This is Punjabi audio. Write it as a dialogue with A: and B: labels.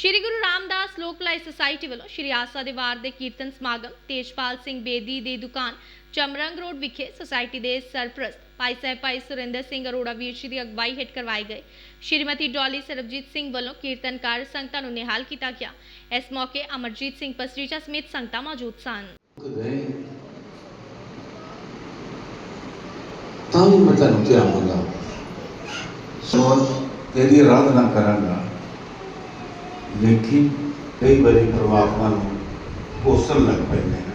A: ਸ਼੍ਰੀ ਗੁਰੂ ਰਾਮਦਾਸ ਲੋਕ ਸੁਸਾਇਟੀ ਵੱਲੋਂ ਸ਼੍ਰੀ ਆਸਾ ਦੇ ਵਾਰ ਦੇ ਕੀਰਤਨ ਸਮਾਗਮ ਤੇਜਪਾਲ ਸਿੰਘ ਬੇਦੀ ਦੀ ਦੁਕਾਨ ਚਮਰੰਗ ਰੋਡ ਵਿਖੇ ਸੁਸਾਇਟੀ ਦੇ ਸਰਪ੍ਰਸਤ ਭਾਈ ਸਾਹਿਬ ਭਾਈ ਸੁਰਿੰਦਰ ਸਿੰਘ ਅਰੋੜਾ ਵੀਰ ਜੀ ਦੀ ਅਗਵਾਈ ਹੇਠ ਕਰਵਾਏ ਗਏ ਸ਼੍ਰੀਮਤੀ ਡੋਲੀ ਸਰਬਜੀਤ ਸਿੰਘ ਵੱਲੋਂ ਕੀਰਤਨਕਾਰ ਸੰਗਤਾਂ ਨੂੰ ਨਿਹਾਲ ਕੀਤਾ ਗਿਆ। ਇਸ ਮੌਕੇ ਅਮਰਜੀਤ ਸਿੰਘ ਪਸਰੀਚਾ ਸਮੇਤ ਸੰਗਤਾਂ ਮੌਜੂਦ ਸਨ।
B: ਤਾਂ ਵੀ ਮੈਂ ਤੁਹਾਨੂੰ ਕਿਹਾ ਸੋ ਤੇਰੀ ਆਰਾਧਨਾ ਕਰਾਂਗਾ। लेकिन कई बार परमात्मा को कौशल लग पैने